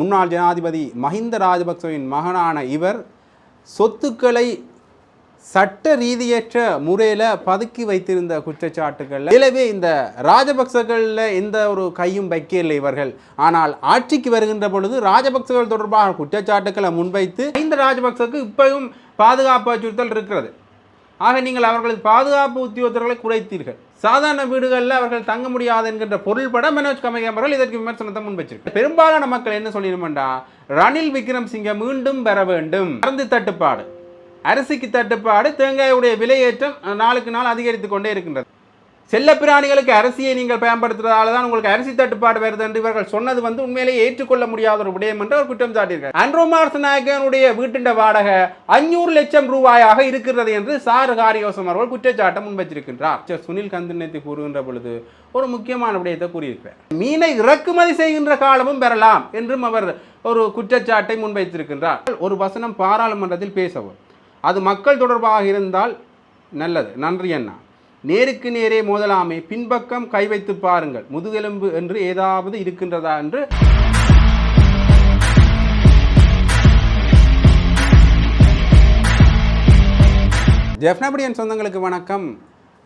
முன்னாள் ஜனாதிபதி மஹிந்த ராஜபக்சவின் மகனான இவர் சொத்துக்களை சட்ட ரீதியற்ற முறையில் பதுக்கி வைத்திருந்த குற்றச்சாட்டுகள் எனவே இந்த ராஜபக்சகளில் எந்த ஒரு கையும் வைக்கவில்லை இவர்கள். ஆனால் ஆட்சிக்கு வருகின்ற பொழுது ராஜபக்சர்கள் தொடர்பாக குற்றச்சாட்டுக்களை முன்வைத்து இந்த ராஜபக்சக்கு இப்பவும் பாதுகாப்பு அச்சுறுத்தல் இருக்கிறது. ஆக நீங்கள் அவர்களது பாதுகாப்பு உத்தியோகத்தர்களை குறைத்தீர்கள். சாதாரண வீடுகளில் அவர்கள் தங்க முடியாது என்கின்ற பொருள்பட மனோஜ் கமகே அவர்கள் இதற்கு விமர்சனத்தை முன்வச்சிருக்கு பெரும்பாலான மக்கள் என்ன சொல்லிடுமெண்டா ரணில் விக்ரம்சிங்க மீண்டும் பெற வேண்டும். மருந்து தட்டுப்பாடு. அரிசிக்கு தட்டுப்பாடு தேங்காயுடைய விலையேற்றம் நாளுக்கு நாள் அதிகரித்து கொண்டே இருக்கின்றது. செல்லப்பிராணிகளுக்கு அரிசியை நீங்கள் பயன்படுத்துறதால தான் உங்களுக்கு அரிசி தட்டுப்பாடு வருது என்று இவர்கள் சொன்னது வந்து உண்மையிலேயே ஏற்றுக்கொள்ள முடியாத ஒரு விடயம் என்று அவர் குற்றம் சாட்டியிருக்கார். அன்ரோமார்ஸ் நாயகனுடைய வீட்டின் வாடகை அஞ்சூறு லட்சம் ரூபாயாக இருக்கிறது என்று சாரு காரியோசம் அவர்கள் குற்றச்சாட்டம் முன்வச்சிருக்கின்றார் சுனில் கந்தனத்தை கூறுகின்ற பொழுது ஒரு முக்கியமான விடயத்தை கூறியிருக்கிறார் மீனை இறக்குமதி செய்கின்ற காலமும் பெறலாம் என்றும் அவர் ஒரு குற்றச்சாட்டை முன்வைத்திருக்கின்றார். ஒரு வசனம் பாராளுமன்றத்தில் பேசவும். அது மக்கள் தொடர்பாக இருந்தால் நல்லது. நன்றி அண்ணா. நேருக்கு நேரே மோதலாமே பின்பக்கம் கை வைத்து பாருங்கள். முதுகெலும்பு என்று ஏதாவது இருக்கின்றதா என்று ஜெஃப்னபடியன் சொந்தங்களுக்கு வணக்கம்.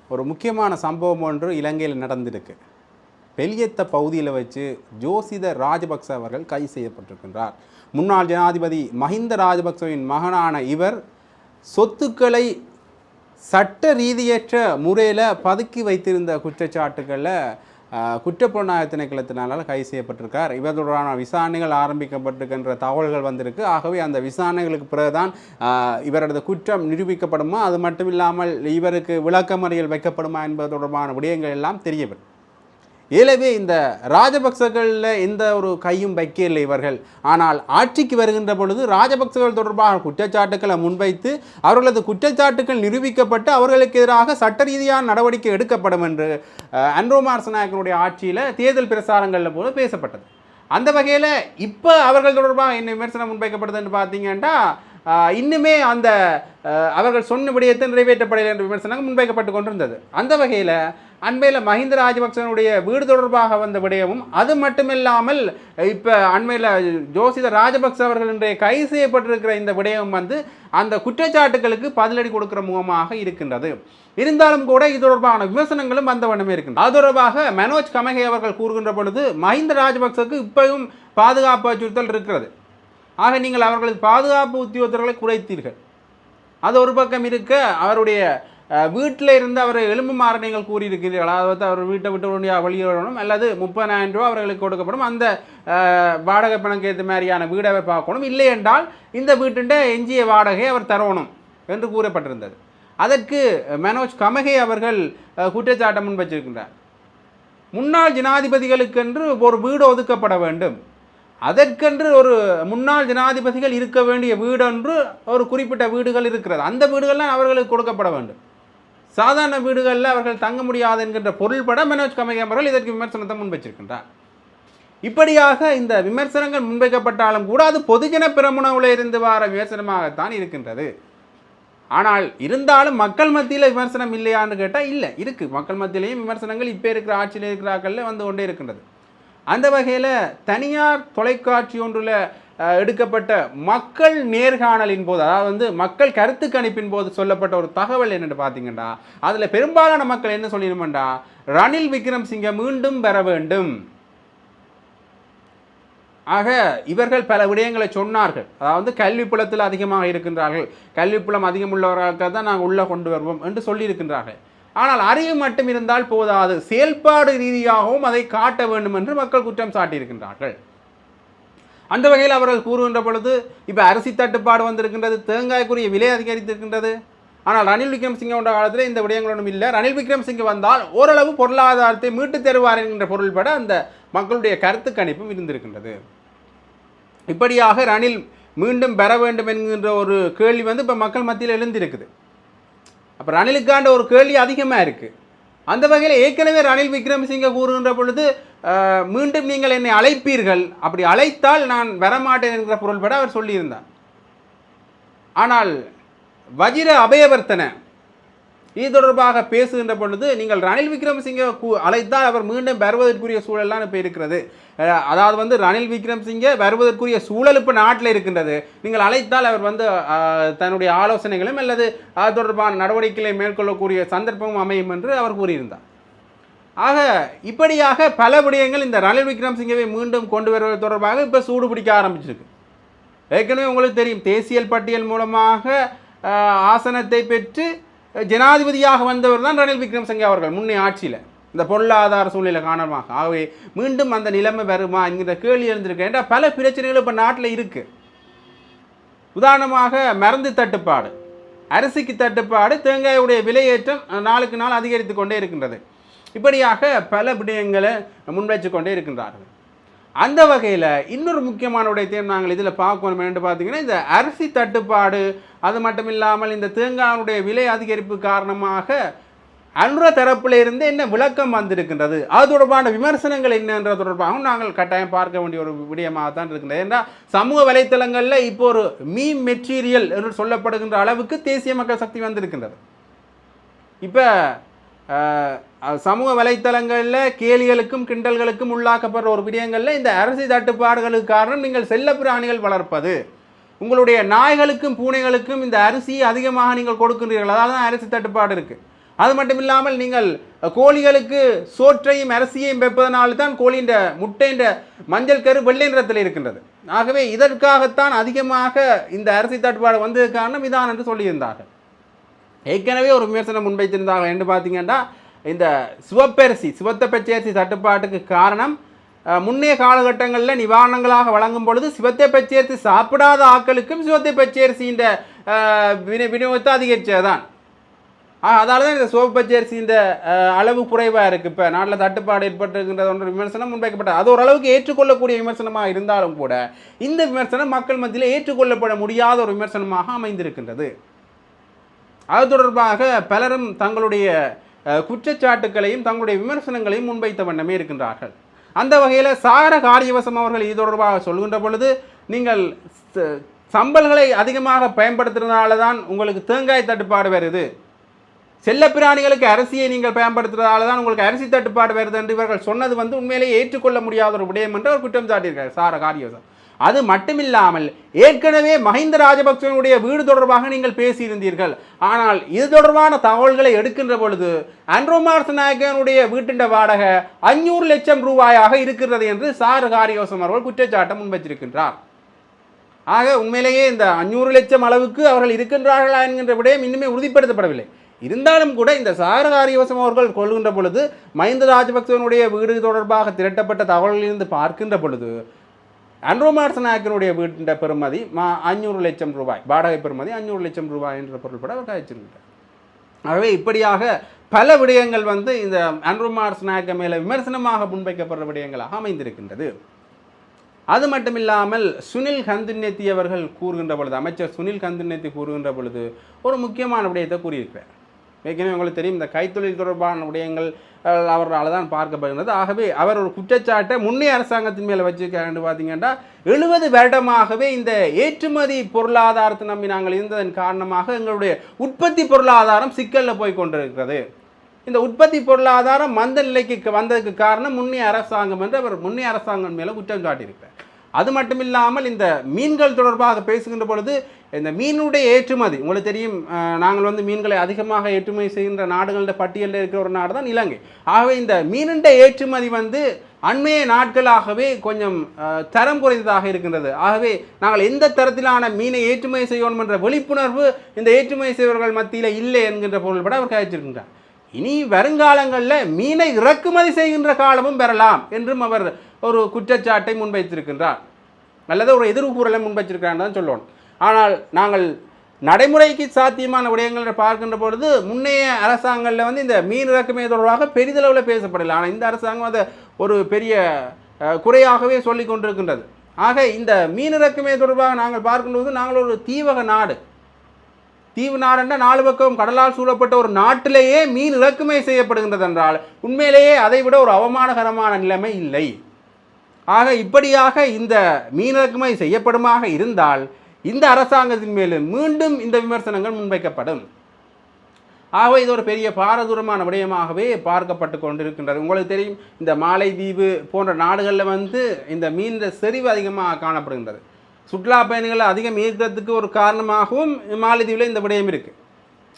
ஒரு முக்கியமான சம்பவம் ஒன்று இலங்கையில் நடந்திருக்கு. பெலியத்த பகுதியில் வச்சு ஜோசித ராஜபக்ச அவர்கள் கைது செய்யப்பட்டிருக்கின்றார். முன்னாள் ஜனாதிபதி மஹிந்த ராஜபக்சவின் மகனான இவர் சொத்துக்களை சட்ட ரீதியற்ற முறையில் பதுக்கி வைத்திருந்த குற்றச்சாட்டுகளில் குற்றப்புலனாய்வு திணைக்களத்தினால கைது செய்யப்பட்டிருக்கார். இவர் தொடர்பான விசாரணைகள் ஆரம்பிக்கப்பட்டிருக்கின்ற தகவல்கள் வந்திருக்கு. ஆகவே அந்த விசாரணைகளுக்கு பிறகுதான் இவரது குற்றம் நிரூபிக்கப்படுமா? அது மட்டும் இல்லாமல் இவருக்கு விளக்கமறியல் வைக்கப்படுமா என்பது தொடர்பான விடயங்கள் எல்லாம் தெரியவில்லை. எனவே இந்த ராஜபக்சகளில் எந்த ஒரு கையும் வைக்கவில்லை இவர்கள். ஆனால் ஆட்சிக்கு வருகின்ற பொழுது ராஜபக்சர்கள் தொடர்பாக குற்றச்சாட்டுக்களை முன்வைத்து அவர்களது குற்றச்சாட்டுகள் நிரூபிக்கப்பட்டு அவர்களுக்கு எதிராக சட்ட ரீதியான நடவடிக்கை எடுக்கப்படும் என்று அஹ், அன்ரோ ஆட்சியில் தேர்தல் பிரசாரங்களில் போல பேசப்பட்டது. அந்த வகையில் இப்போ அவர்கள் தொடர்பாக என்ன விமர்சனம் முன்வைக்கப்படுதுன்னு பார்த்தீங்கன்னா இன்னுமே அந்த அவர்கள் சொன்ன விடயத்தை நிறைவேற்றப்படலை என்ற விமர்சனங்கள் முன்வைக்கப்பட்டு கொண்டிருந்தது. அந்த வகையில் அண்மையில் மஹிந்த ராஜபக்சனுடைய வீடு தொடர்பாக வந்த விடயமும் அது மட்டுமில்லாமல் இப்போ அண்மையில் ஜோசித ராஜபக்ச அவர்கள் இன்றைய கைது செய்யப்பட்டிருக்கிற இந்த விடயம் வந்து அந்த குற்றச்சாட்டுகளுக்கு பதிலடி கொடுக்கிற முகமாக இருக்கின்றது. இருந்தாலும் கூட இது தொடர்பான விமர்சனங்களும் வந்த வண்ணமே இருக்கின்றன அது தொடர்பாக மனோஜ் கமகே அவர்கள் கூறுகின்ற பொழுது மஹிந்த ராஜபக்சக்கு இப்பவும் பாதுகாப்பு அச்சுறுத்தல் இருக்கிறது. ஆக நீங்கள் அவர்களது பாதுகாப்பு உத்தியோகத்தர்களை குறைத்தீர்கள். அது ஒரு பக்கம் இருக்க அவருடைய வீட்டில் இருந்து அவர் எலும்பு நீங்கள் கூறியிருக்கிறீர்களா. அதாவது அவர் வீட்டை விட்டு உடனே வெளியேறணும் அல்லது முப்பதாயிரம் ரூபா அவர்களுக்கு கொடுக்கப்படும். அந்த வாடகை பணக்கு ஏற்ற மாதிரியான வீடை அவர் பார்க்கணும். இல்லை என்றால் இந்த வீட்டுண்ட எஞ்சிய வாடகையை அவர் தரணும் என்று கூறப்பட்டிருந்தது. அதற்கு மனோஜ் கமகே அவர்கள் அஹ், குற்றச்சாட்டை முன் முன்னாள் ஜனாதிபதிகளுக்கென்று ஒரு வீடு ஒதுக்கப்பட வேண்டும். அதற்கென்று ஒரு முன்னாள் ஜனாதிபதிகள் இருக்க வேண்டிய வீடென்று ஒரு குறிப்பிட்ட வீடுகள் இருக்கிறது. அந்த வீடுகள்லாம் அவர்களுக்கு கொடுக்கப்பட வேண்டும். சாதாரண வீடுகளில் அவர்கள் தங்க முடியாது என்கின்ற பொருள்பட மனோஜ் கமகே அவர்கள் இதற்கு விமர்சனத்தை முன்வைச்சிருக்கின்றார். இப்படியாக இந்த விமர்சனங்கள் முன்வைக்கப்பட்டாலும் கூட அது பொதுஜன பிரமுனவில் இருந்து வர விமர்சனமாகத்தான் இருக்கின்றது. ஆனால் இருந்தாலும் மக்கள் மத்தியில் விமர்சனம் இல்லையான்னு கேட்டால் இல்லை இருக்குது மக்கள் மத்தியிலையும் விமர்சனங்கள் இப்போ இருக்கிற ஆட்சியில் இருக்கிறாக்கள்ல வந்து கொண்டே இருக்கின்றது. அந்த வகையில் தனியார் தொலைக்காட்சி ஒன்றில் எடுக்கப்பட்ட மக்கள் நேர்காணலின் போது அதாவது வந்து மக்கள் கருத்து கணிப்பின் போது சொல்லப்பட்ட ஒரு தகவல் என்னென்னு பார்த்தீங்கன்னா அதில் பெரும்பாலான மக்கள் என்ன சொல்லிடுமெண்டா ரணில் விக்ரம்சிங்க மீண்டும் பெற வேண்டும். ஆக இவர்கள் பல விடயங்களை சொன்னார்கள். அதாவது கல்வி புலத்தில் அதிகமாக இருக்கின்றார்கள். கல்வி புலம் அதிகம் உள்ளவர்களுக்கு தான் நாங்கள் உள்ளே கொண்டு வருவோம் என்று சொல்லியிருக்கின்றார்கள். ஆனால் அறிவு மட்டும் இருந்தால் போதாது. செயல்பாடு ரீதியாகவும் அதை காட்ட வேண்டும் என்று மக்கள் குற்றம் சாட்டியிருக்கின்றார்கள். அந்த வகையில் அவர்கள் கூறுகின்ற பொழுது இப்போ அரிசி தட்டுப்பாடு வந்திருக்கின்றது தேங்காய்க்குரிய விலை அதிகரித்திருக்கின்றது. ஆனால் ரணில் விக்ரம்சிங்கோட காலத்தில் இந்த விடயங்கள் ஒன்றும் இல்லை. ரணில் விக்ரமசிங்க வந்தால் ஓரளவு பொருளாதாரத்தை மீட்டு தருவார் என்கின்ற பொருள்பட அந்த மக்களுடைய கருத்து கணிப்பும் இருந்திருக்கின்றது. இப்படியாக ரணில் மீண்டும் பெற வேண்டும் என்கின்ற ஒரு கேள்வி வந்து இப்போ மக்கள் மத்தியில் எழுந்திருக்குது. அப்போ ரணிலுக்காண்ட ஒரு கேள்வி அதிகமாக இருக்குது அந்த வகையில் ஏற்கனவே ரணில் விக்ரமசிங்க கூறுகின்ற பொழுது மீண்டும் நீங்கள் என்னை அழைப்பீர்கள். அப்படி அழைத்தால் நான் வரமாட்டேன் என்கிற பொருள்பட அவர் சொல்லியிருந்தார். ஆனால் வஜிர அபயவர்த்தன இது தொடர்பாக பேசுகின்ற பொழுது நீங்கள் ரணில் விக்ரமசிங்கை அழைத்தால் அவர் மீண்டும் வருவதற்குரிய சூழல்லாம் இப்போ இருக்கிறது. அதாவது வந்து ரணில் விக்ரமசிங்கே வருவதற்குரிய சூழல் இப்போ நாட்டில் இருக்கின்றது. நீங்கள் அழைத்தால் அவர் வந்து தன்னுடைய ஆலோசனைகளும் அல்லது அது தொடர்பான நடவடிக்கைகளை மேற்கொள்ளக்கூடிய சந்தர்ப்பமும் அமையும் என்று அவர் கூறியிருந்தார். ஆக இப்படியாக பல விடயங்கள் இந்த ரணில் விக்ரமசிங்கவை மீண்டும் கொண்டு வருவது தொடர்பாக இப்போ சூடு பிடிக்க ஆரம்பிச்சிருக்கு. ஏற்கனவே உங்களுக்கு தெரியும் தேசியல் பட்டியல் மூலமாக ஆசனத்தை பெற்று ஜனாதிபதியாக வந்தவர் தான் ரணில் விக்ரமசிங்கே அவர்கள் முன்னே ஆட்சியில். இந்த பொருளாதார சூழ்நிலை காரணமாக. ஆகவே மீண்டும் அந்த நிலைமை வருமா என்கிற கேள்வி எழுந்திருக்கு ஏன்டா பல பிரச்சனைகள் இப்போ நாட்டில் இருக்குது உதாரணமாக மருந்து தட்டுப்பாடு. அரிசிக்கு தட்டுப்பாடு தேங்காயுடைய விலையேற்றம் நாளுக்கு நாள் அதிகரித்து கொண்டே இருக்கின்றது. இப்படியாக பல விடயங்களை முன்வைச்சு கொண்டே இருக்கின்றார்கள். அந்த வகையில் இன்னொரு முக்கியமான விடயத்தையும் நாங்கள் இதில் பார்க்கணும். என்று பார்த்தீங்கன்னா இந்த அரிசி தட்டுப்பாடு அது மட்டும் இல்லாமல் இந்த தேங்காயுடைய விலை அதிகரிப்பு காரணமாக அன்ற தரப்பில் இருந்து என்ன விளக்கம் வந்திருக்கின்றது? அது தொடர்பான விமர்சனங்கள் என்னன்ற தொடர்பாகவும் நாங்கள் கட்டாயம் பார்க்க வேண்டிய ஒரு விடயமாக தான் இருக்கின்றது. ஏன்னா சமூக வலைத்தளங்களில் இப்போ ஒரு மீ மெட்டீரியல் என்று சொல்லப்படுகின்ற அளவுக்கு தேசிய மக்கள் சக்தி வந்திருக்கின்றது. இப்போ சமூக வலைத்தளங்களில் கேலிகளுக்கும் கிண்டல்களுக்கும் உள்ளாக்கப்படுற ஒரு விடயங்களில் இந்த அரசு தட்டுப்பாடுகளுக்கு காரணம் நீங்கள் செல்ல பிராணிகள் வளர்ப்பது. உங்களுடைய நாய்களுக்கும் பூனைகளுக்கும் இந்த அரிசியை அதிகமாக நீங்கள் கொடுக்கின்றீர்கள். அதாவது தான் அரிசி தட்டுப்பாடு இருக்குது அது மட்டும் இல்லாமல் நீங்கள் கோழிகளுக்கு சோற்றையும் அரிசியையும் வைப்பதனால தான் கோழின்ற முட்டைன்ற மஞ்சள் கரு வெள்ளை நிறத்தில் இருக்கின்றது. ஆகவே இதற்காகத்தான் அதிகமாக இந்த அரிசி தட்டுப்பாடு வந்தது காரணம் இதான் என்று சொல்லியிருந்தார்கள். ஏற்கனவே ஒரு விமர்சனம் முன்வைத்திருந்தார்கள். என்று பார்த்தீங்கன்னா இந்த சிவப்பரிசி சிவத்த பச்சரிசி தட்டுப்பாட்டுக்கு காரணம் முன்னைய காலகட்டங்களில் நிவாரணங்களாக வழங்கும் பொழுது சிவத்தை பச்சரிசி சாப்பிடாத ஆட்களுக்கும் சிவத்தை வினி விநியோகத்தை அதிகரித்ததான் அதால் தான் இந்த சிவப்பு பச்சரிசியின் அளவு குறைவாக இருக்குது இப்போ நாட்டில் தட்டுப்பாடு ஏற்பட்டிருக்கின்றது ஒன்று விமர்சனம் முன்வைக்கப்பட்டது. அது ஓரளவுக்கு ஏற்றுக்கொள்ளக்கூடிய விமர்சனமாக இருந்தாலும் கூட இந்த விமர்சனம் மக்கள் மத்தியில் ஏற்றுக்கொள்ளப்பட முடியாத ஒரு விமர்சனமாக அமைந்திருக்கின்றது. அது தொடர்பாக பலரும் தங்களுடைய குற்றச்சாட்டுக்களையும் தங்களுடைய விமர்சனங்களையும் முன்வைத்த வண்ணமே இருக்கின்றார்கள். அந்த வகையில் சார காரியவசம் அவர்கள் இது தொடர்பாக சொல்கின்ற பொழுது நீங்கள் சம்பல்களை அதிகமாக பயன்படுத்துறதுனால தான் உங்களுக்கு தேங்காய் தட்டுப்பாடு வருது. செல்லப்பிராணிகளுக்கு அரிசியை நீங்கள் பயன்படுத்துறதால தான் உங்களுக்கு அரிசி தட்டுப்பாடு வருது என்று இவர்கள் சொன்னது வந்து உண்மையிலேயே ஏற்றுக்கொள்ள முடியாத ஒரு விடயம் என்று அவர் குற்றம் சாட்டியிருக்கார் சார காரியவசம். அது மட்டுமில்லாமல் ஏற்கனவே மஹிந்த ராஜபக்சனுடைய வீடு தொடர்பாக நீங்கள் பேசியிருந்தீர்கள். ஆனால் இது தொடர்பான தகவல்களை எடுக்கின்ற பொழுது அன்ரோமார்ஸ் நாயகனுடைய வீட்டின் வாடகை அஞ்சூறு லட்சம் ரூபாயாக இருக்கிறது என்று சார் காரியோசம் அவர்கள் குற்றச்சாட்டம் முன்வச்சிருக்கின்றார் ஆக உண்மையிலேயே இந்த அஞ்சூறு லட்சம் அளவுக்கு அவர்கள் இருக்கின்றார்களா என்கின்ற விடயம் இன்னுமே உறுதிப்படுத்தப்படவில்லை. இருந்தாலும் கூட இந்த சாரகாரியவசம் அவர்கள் கொள்கின்ற பொழுது மஹிந்த ராஜபக்சவனுடைய வீடு தொடர்பாக திரட்டப்பட்ட தகவல்களிலிருந்து பார்க்கின்ற பொழுது அன்ரோமார்ஸ் நாயக்கனுடைய வீட்டின் பெருமதி மா அஞ்சூறு லட்சம் ரூபாய் வாடகை பெருமதி அஞ்சூறு லட்சம் ரூபாய் என்ற பொருள்பட அவர் காய்ச்சிருக்கிறார் ஆகவே இப்படியாக பல விடயங்கள் வந்து இந்த அன்ருமார்ஸ் நாயக்க மேலே விமர்சனமாக முன்வைக்கப்படுற விடயங்களாக அமைந்திருக்கின்றது. அது மட்டுமில்லாமல் சுனில் கந்துநெத்தி அவர்கள் கூறுகின்ற பொழுது அமைச்சர் சுனில் கந்துநெத்தி கூறுகின்ற பொழுது ஒரு முக்கியமான விடயத்தை கூறியிருக்கிறார். ஏற்கனவே உங்களுக்கு தெரியும் இந்த கைத்தொழில் தொடர்பான விடயங்கள் அவரால் தான் பார்க்கப்படுகிறது. ஆகவே அவர் ஒரு குற்றச்சாட்டை முன்னே அரசாங்கத்தின் மேலே வச்சிருக்காருன்னு பார்த்தீங்கன்னா எழுபது வருடமாகவே இந்த ஏற்றுமதி பொருளாதாரத்தை நம்பி நாங்கள் இருந்ததன் காரணமாக எங்களுடைய உற்பத்தி பொருளாதாரம் சிக்கலில் போய் கொண்டிருக்கிறது. இந்த உற்பத்தி பொருளாதாரம் மந்த நிலைக்கு வந்ததுக்கு காரணம் முன்னைய அரசாங்கம் என்று அவர் முன்னே அரசாங்கம் மேலே குற்றம் காட்டியிருக்கிறார். அது மட்டும் இல்லாமல் இந்த மீன்கள் தொடர்பாக பேசுகின்ற பொழுது இந்த மீனுடைய ஏற்றுமதி உங்களுக்கு தெரியும் நாங்கள் வந்து மீன்களை அதிகமாக ஏற்றுமதி செய்கின்ற நாடுகளோட பட்டியலில் இருக்கிற ஒரு நாடு தான் இலங்கை. ஆகவே இந்த மீனுடைய ஏற்றுமதி வந்து அண்மைய நாட்களாகவே கொஞ்சம் தரம் குறைந்ததாக இருக்கின்றது. ஆகவே நாங்கள் எந்த தரத்திலான மீனை ஏற்றுமதி செய்யணும் என்ற விழிப்புணர்வு இந்த ஏற்றுமதி செய்வர்கள் மத்தியில் இல்லை என்கின்ற பொருள்பட அவர் கழிச்சிருக்கின்றார் இனி வருங்காலங்களில் மீனை இறக்குமதி செய்கின்ற காலமும் பெறலாம் என்றும் அவர் ஒரு குற்றச்சாட்டை முன்வைத்திருக்கின்றார். அல்லது ஒரு எதிர்ப்பு கூறலை தான் சொல்லணும் ஆனால் நாங்கள் நடைமுறைக்கு சாத்தியமான விடயங்கள் பார்க்கின்ற பொழுது முன்னைய அரசாங்கங்களில் வந்து இந்த மீன் இறக்குமதி தொடர்பாக பெரிதளவில் பேசப்படலை. ஆனால் இந்த அரசாங்கம் அதை ஒரு பெரிய குறையாகவே சொல்லி கொண்டிருக்கின்றது. ஆக இந்த மீன் இறக்குமதி தொடர்பாக நாங்கள் பார்க்கும்போது நாங்கள் ஒரு தீவக நாடு. தீவு நாடுன்னா நாலு பக்கம் கடலால் சூழப்பட்ட ஒரு நாட்டிலேயே மீன் இறக்குமதி செய்யப்படுகின்றது என்றால் உண்மையிலேயே அதை விட ஒரு அவமானகரமான நிலைமை இல்லை. ஆக இப்படியாக இந்த மீன் இறக்குமதி செய்யப்படுமாக இருந்தால் இந்த அரசாங்கத்தின் மேலும் மீண்டும் இந்த விமர்சனங்கள் முன்வைக்கப்படும். ஆகவே இது ஒரு பெரிய பாரதூரமான விடயமாகவே பார்க்கப்பட்டு கொண்டிருக்கின்றது. உங்களுக்கு தெரியும் இந்த மாலைதீவு போன்ற நாடுகளில் வந்து இந்த மீன் செறிவு அதிகமாக காணப்படுகின்றது. சுற்றுலா பயணிகளை அதிகம் ஈர்க்கிறதுக்கு ஒரு காரணமாகவும் மாலைதீவில் இந்த விடயம் இருக்குது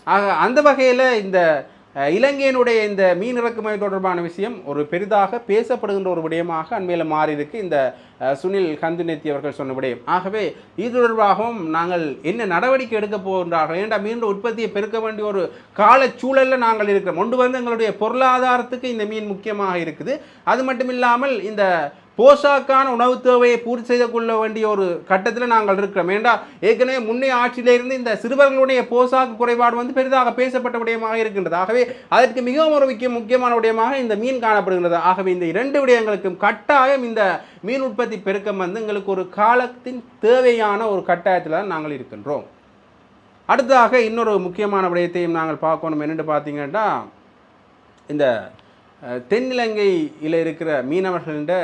ஆக அந்த வகையில் இந்த இலங்கையினுடைய இந்த மீன் இறக்குமதி தொடர்பான விஷயம் ஒரு பெரிதாக பேசப்படுகின்ற ஒரு விடயமாக அண்மையில் மாறியிருக்கு. இந்த சுனில் கந்துநெத்தி அவர்கள் சொன்ன விடயம். ஆகவே இது தொடர்பாகவும் நாங்கள் என்ன நடவடிக்கை எடுக்க போகின்றார்கள்? ஏன்டா மீன் உற்பத்தியை பெருக்க வேண்டிய ஒரு காலச்சூழலில் நாங்கள் இருக்கிறோம்? ஒன்று வந்து எங்களுடைய பொருளாதாரத்துக்கு இந்த மீன் முக்கியமாக இருக்குது. அது மட்டும் இல்லாமல் இந்த போஷாக்கான உணவு தேவையை பூர்த்தி செய்து கொள்ள வேண்டிய ஒரு கட்டத்தில் நாங்கள் இருக்கிறோம். ஏண்டா? ஏற்கனவே முன்னே ஆட்சியிலிருந்து இந்த சிறுவர்களுடைய போஷாக்கு குறைபாடு வந்து பெரிதாக பேசப்பட்ட விடயமாக இருக்கின்றது. ஆகவே அதற்கு மிகவும் ஒரு முக்கிய முக்கியமான விடயமாக இந்த மீன் காணப்படுகின்றது. ஆகவே இந்த இரண்டு விடயங்களுக்கும் கட்டாயம் இந்த மீன் உற்பத்தி பெருக்கம் வந்து எங்களுக்கு ஒரு காலத்தின் தேவையான ஒரு கட்டாயத்தில் தான் நாங்கள் இருக்கின்றோம். அடுத்ததாக இன்னொரு முக்கியமான விடயத்தையும் நாங்கள் பார்க்கணும். என்னென்று பார்த்தீங்கன்னா இந்த தென்னிலங்கையில் இருக்கிற மீனவர்களிட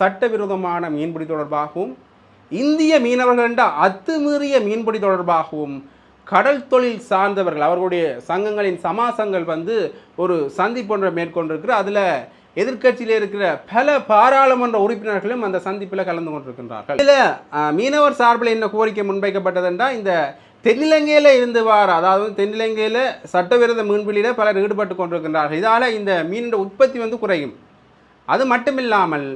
சட்டவிரோதமான மீன்பிடி தொடர்பாகவும் இந்திய மீனவர்களிட அத்துமீறிய மீன்பிடி தொடர்பாகவும் கடல் தொழில் சார்ந்தவர்கள் அவர்களுடைய சங்கங்களின் சமாசங்கள் வந்து ஒரு சந்திப்பு ஒன்றை மேற்கொண்டிருக்கிற அதில் எதிர்க்கட்சியில் இருக்கிற பல பாராளுமன்ற உறுப்பினர்களும் அந்த சந்திப்பில் கலந்து கொண்டிருக்கின்றார்கள். இதில் மீனவர் சார்பில் என்ன கோரிக்கை முன்வைக்கப்பட்டதுன்றா இந்த தென்னிலங்கையில் இருந்து வார அதாவது தென்னிலங்கையில் சட்டவிரோத மீன்பிடியில் பலர் ஈடுபட்டு கொண்டிருக்கின்றார்கள். இதால் இந்த மீனோட உற்பத்தி வந்து குறையும். அது மட்டுமில்லாமல்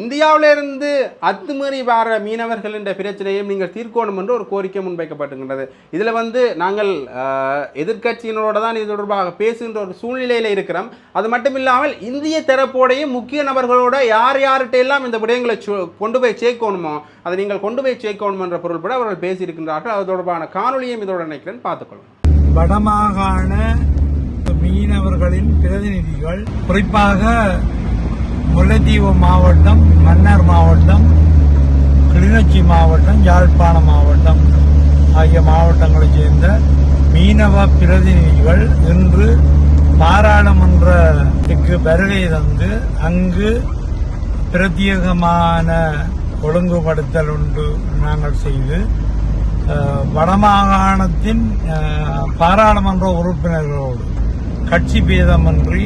இந்தியாவிலிருந்து அத்துமீறி வர மீனவர்கள் என்ற பிரச்சனையும் நீங்கள் தீர்க்கணும் என்று ஒரு கோரிக்கை முன்வைக்கப்பட்டுகின்றது இதில் வந்து நாங்கள் எதிர்கட்சியினரோடு எதிர்க்கட்சியினரோட தான் இது தொடர்பாக பேசுகின்ற ஒரு சூழ்நிலையில் இருக்கிறோம். அது மட்டும் இல்லாமல் இந்திய தரப்போடையும் முக்கிய நபர்களோட யார் யார்கிட்ட எல்லாம் இந்த விடயங்களை கொண்டு போய் சேர்க்கணுமோ அதை நீங்கள் கொண்டு போய் சேர்க்கணும் என்ற பொருள்பட அவர்கள் பேசியிருக்கின்றார்கள். அது தொடர்பான காணொலியும் இதோட நினைக்கிறேன் பார்த்துக்கொள்ளும் வடமாகாண மீனவர்களின் பிரதிநிதிகள் குறிப்பாக முல்லைத்தீவு மாவட்டம் மன்னார் மாவட்டம் கிளிநொச்சி மாவட்டம் யாழ்ப்பாணம் மாவட்டம் ஆகிய மாவட்டங்களைச் சேர்ந்த மீனவ பிரதிநிதிகள் இன்று பாராளுமன்றத்துக்கு வருகை தந்து அங்கு பிரத்யேகமான ஒழுங்குபடுத்தல் ஒன்று நாங்கள் செய்து வடமாகாணத்தின் பாராளுமன்ற உறுப்பினர்களோடு கட்சி பேதமின்றி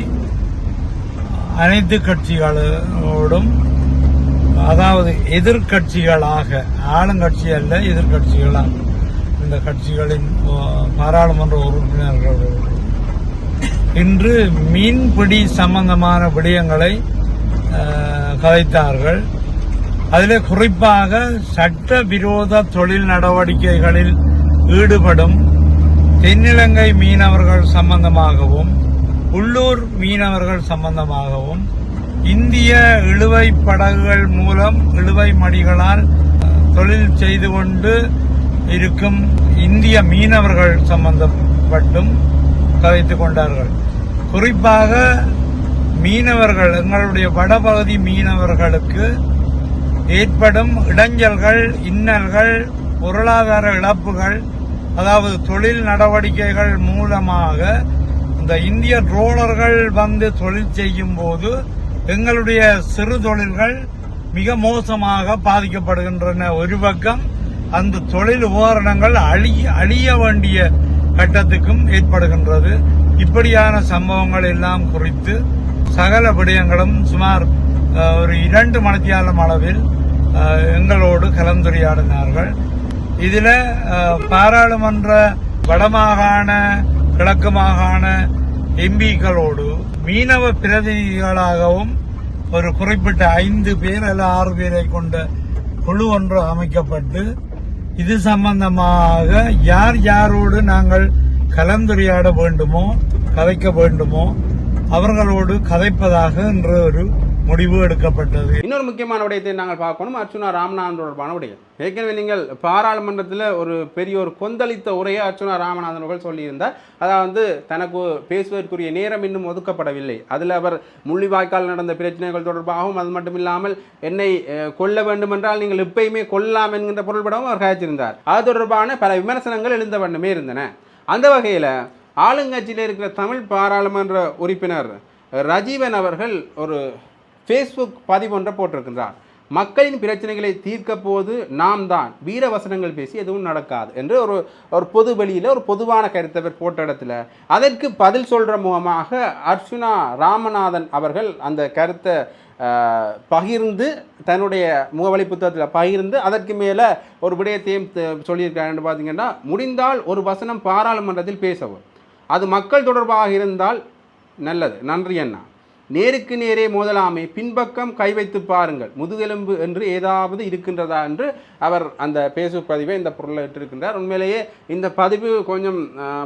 அனைத்து கட்சிகளோடும் அதாவது எதிர்க்கட்சிகளாக ஆளுங்கட்சி அல்ல எதிர்க்கட்சிகளாக இந்த கட்சிகளின் பாராளுமன்ற உறுப்பினர்களோடு இன்று மீன்பிடி சம்பந்தமான விடயங்களை கதைத்தார்கள். அதில் குறிப்பாக சட்டவிரோத தொழில் நடவடிக்கைகளில் ஈடுபடும் தென்னிலங்கை மீனவர்கள் சம்பந்தமாகவும் உள்ளூர் மீனவர்கள் சம்பந்தமாகவும் இந்திய இழுவை படகுகள் மூலம் இழுவை மடிகளால் தொழில் செய்து கொண்டு இருக்கும் இந்திய மீனவர்கள் சம்பந்தப்பட்டும் கதைத்துக் கொண்டார்கள். குறிப்பாக மீனவர்கள் எங்களுடைய வடபகுதி மீனவர்களுக்கு ஏற்படும் இடைஞ்சல்கள் இன்னல்கள் பொருளாதார இழப்புகள் அதாவது தொழில் நடவடிக்கைகள் மூலமாக இந்த இந்திய ட்ரோலர்கள் வந்து தொழில் செய்யும் போது எங்களுடைய சிறு தொழில்கள் மிக மோசமாக பாதிக்கப்படுகின்றன. ஒரு பக்கம் அந்த தொழில் உபகரணங்கள் அழிய அழிய வேண்டிய கட்டத்துக்கும் ஏற்படுகின்றது. இப்படியான சம்பவங்கள் எல்லாம் குறித்து சகல விடயங்களும் சுமார் ஒரு இரண்டு மணித்தியாலம் அளவில் எங்களோடு கலந்துரையாடினார்கள். இதில் பாராளுமன்ற வடமாகாண கிழக்கு மாகாண எம்பிக்களோடு மீனவ பிரதிநிதிகளாகவும் ஒரு குறிப்பிட்ட ஐந்து பேர் அல்ல ஆறு பேரை கொண்ட குழு ஒன்று அமைக்கப்பட்டு இது சம்பந்தமாக யார் யாரோடு நாங்கள் கலந்துரையாட வேண்டுமோ கதைக்க வேண்டுமோ அவர்களோடு கதைப்பதாக என்ற ஒரு முடிவு எடுக்கப்பட்டது. இன்னொரு முக்கியமான விடயத்தை நாங்கள் பார்க்கணும். அர்ச்சுனா ராம்நாத் தொடர்பான விடயம். ஏற்கனவே நீங்கள் பாராளுமன்றத்தில் ஒரு பெரிய ஒரு கொந்தளித்த உரையை அர்ச்சுனா ராமநாதன் அவர்கள் சொல்லியிருந்தார். அதாவது தனக்கு பேசுவதற்குரிய நேரம் இன்னும் ஒதுக்கப்படவில்லை. அதில் அவர் முள்ளிவாய்க்கால் நடந்த பிரச்சனைகள் தொடர்பாகவும் அது மட்டும் இல்லாமல் என்னை அஹ், கொல்ல வேண்டுமென்றால் நீங்கள் எப்பயுமே கொல்லலாம் என்கின்ற பொருள்படவும் அவர் காய்ச்சிருந்தார் அது தொடர்பான பல விமர்சனங்கள் எழுந்த வண்ணமே இருந்தன. அந்த வகையில் ஆளுங்கட்சியில் இருக்கிற தமிழ் பாராளுமன்ற உறுப்பினர் ரஜீவன் அவர்கள் ஒரு ஃபேஸ்புக் பதிவு ஒன்றை போட்டிருக்கின்றார். மக்களின் பிரச்சனைகளை தீர்க்க போது நாம் தான் வீர வசனங்கள் பேசி எதுவும் நடக்காது என்று ஒரு ஒரு பொது வெளியில் ஒரு பொதுவான கருத்தை அவர் போட்ட இடத்துல. அதற்கு பதில் சொல்கிற முகமாக அர்ச்சுனா ராமநாதன் அவர்கள் அந்த கருத்தை பகிர்ந்து தன்னுடைய முகவழி புத்தகத்தில் பகிர்ந்து அதற்கு மேலே ஒரு விடயத்தையும் சொல்லியிருக்காருன்னு பார்த்தீங்கன்னா முடிந்தால் ஒரு வசனம் பாராளுமன்றத்தில் பேசவும். அது மக்கள் தொடர்பாக இருந்தால் நல்லது. நன்றி அண்ணா. நேருக்கு நேரே மோதலாமை பின்பக்கம் கை வைத்து பாருங்கள். முதுகெலும்பு என்று ஏதாவது இருக்கின்றதா என்று அவர் அந்த பேசு பதிவை இந்த பொருளை இட்டிருக்கின்றார். உண்மையிலேயே இந்த பதிவு கொஞ்சம்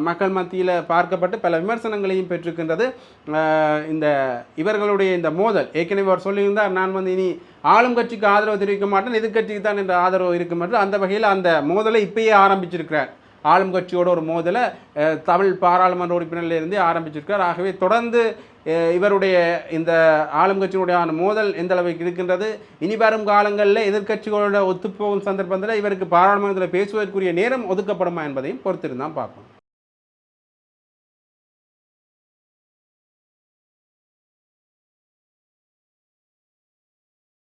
மக்கள் மத்தியில் பார்க்கப்பட்டு பல விமர்சனங்களையும் பெற்றிருக்கின்றது. இந்த இவர்களுடைய இந்த மோதல். ஏற்கனவே அவர் சொல்லியிருந்தார் நான் வந்து இனி ஆளும் கட்சிக்கு ஆதரவு தெரிவிக்க மாட்டேன் எதிர்கட்சிக்கு தான் என்ற ஆதரவு இருக்கும் என்று. அந்த வகையில் அந்த மோதலை இப்பயே ஆரம்பிச்சிருக்கிறார். ஆளும் கட்சியோட ஒரு மோதலை தமிழ் பாராளுமன்ற உறுப்பினர்லேருந்தே ஆரம்பிச்சிருக்கார். ஆகவே தொடர்ந்து இவருடைய இந்த ஆளும் கட்சியினுடைய மோதல் எந்த அளவுக்கு இருக்கின்றது? இனி வரும் காலங்களில் எதிர்க்கட்சிகளோட ஒத்துப்போகும் சந்தர்ப்பத்தில் இவருக்கு பாராளுமன்றத்தில் பேசுவதற்குரிய நேரம் ஒதுக்கப்படுமா என்பதையும் பொறுத்திருந்தான் பார்ப்போம்.